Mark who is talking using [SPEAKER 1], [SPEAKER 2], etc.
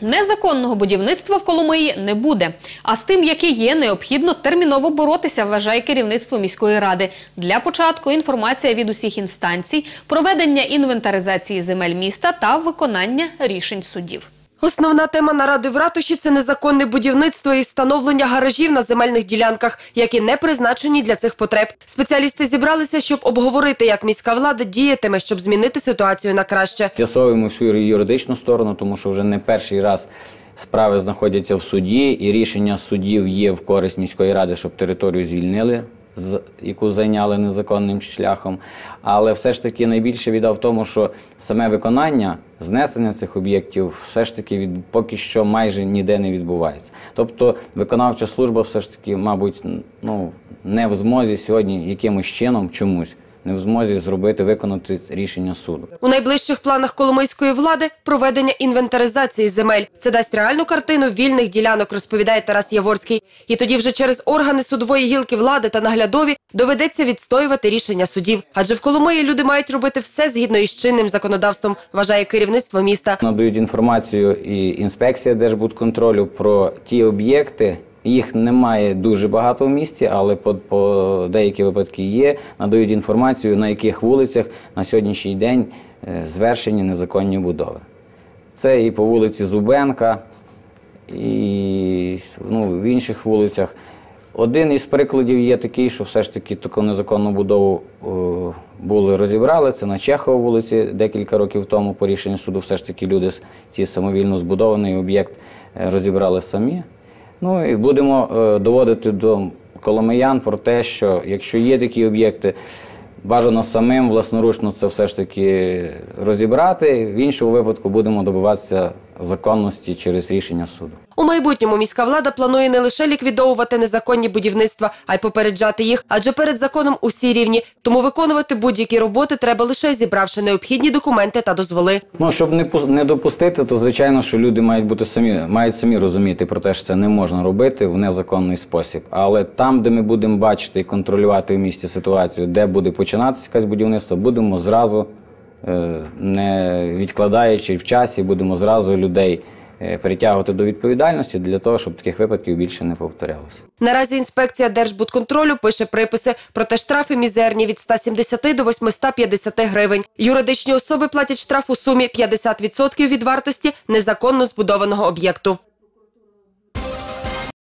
[SPEAKER 1] Незаконного будівництва в Коломиї не буде. А з тим, яке є, необхідно терміново боротися, вважає керівництво міської ради. Для початку інформація від усіх інстанцій, проведення інвентаризації земель міста та виконання рішень судів.
[SPEAKER 2] Основна тема наради в ратуші це незаконне будівництво і встановлення гаражів на земельних ділянках, які не призначені для цих потреб. Спеціалісти зібралися, щоб обговорити, як міська влада діятиме, щоб змінити ситуацію на краще.
[SPEAKER 3] З'ясовуємо всю юридичну сторону, тому що вже не перший раз справи знаходяться в суді, і рішення судів є в користь міської ради, щоб територію звільнили, яку зайняли незаконним шляхом. Але все ж таки найбільше біда в тому, що саме виконання, знесення цих об'єктів все ж таки від, поки що майже ніде не відбувається. Тобто виконавча служба все ж таки, мабуть, ну, не в змозі сьогодні якимось чином чомусь не в змозі зробити, виконати рішення суду.
[SPEAKER 2] У найближчих планах коломийської влади проведення інвентаризації земель. Це дасть реальну картину вільних ділянок, розповідає Тарас Яворський. І тоді вже через органи судової гілки влади та наглядові доведеться відстоювати рішення судів. Адже в Коломиї люди мають робити все згідно із чинним законодавством, вважає керівництво міста.
[SPEAKER 3] Надають інформацію і інспекція Держбудконтролю про ті об'єкти. Їх немає дуже багато в місті, але по, по деякі випадки є. Надають інформацію, на яких вулицях на сьогоднішній день е, звершені незаконні будови. Це і по вулиці Зубенка, і ну, в інших вулицях. Один із прикладів є такий, що все ж таки таку незаконну будову о, були розібрали. Це на Чехова вулиці декілька років тому по рішенню суду все ж таки люди ці самовільно збудований об'єкт е, розібрали самі. Ну і будемо е, доводити до коломиян про те, що якщо є такі об'єкти, бажано самим власноручно це все ж таки розібрати. В іншому випадку будемо добиватися законності через рішення суду.
[SPEAKER 2] У майбутньому міська влада планує не лише ліквідовувати незаконні будівництва, а й попереджати їх, адже перед законом усі рівні. Тому виконувати будь-які роботи треба лише зібравши необхідні документи та дозволи.
[SPEAKER 3] Ну, щоб не не допустити, то звичайно, що люди мають бути самі, мають самі розуміти про те, що це не можна робити в незаконний спосіб. Але там, де ми будемо бачити і контролювати в місті ситуацію, де буде починатися якесь будівництво, будемо зразу, не відкладаючи в часі, будемо зразу людей е, притягувати до відповідальності для того, щоб таких випадків більше не повторялося.
[SPEAKER 2] Наразі інспекція Держбудконтролю пише приписи, проте штрафи мізерні від 170 до 850 гривень. Юридичні особи платять штраф у сумі 50% від вартості незаконно збудованого об'єкту.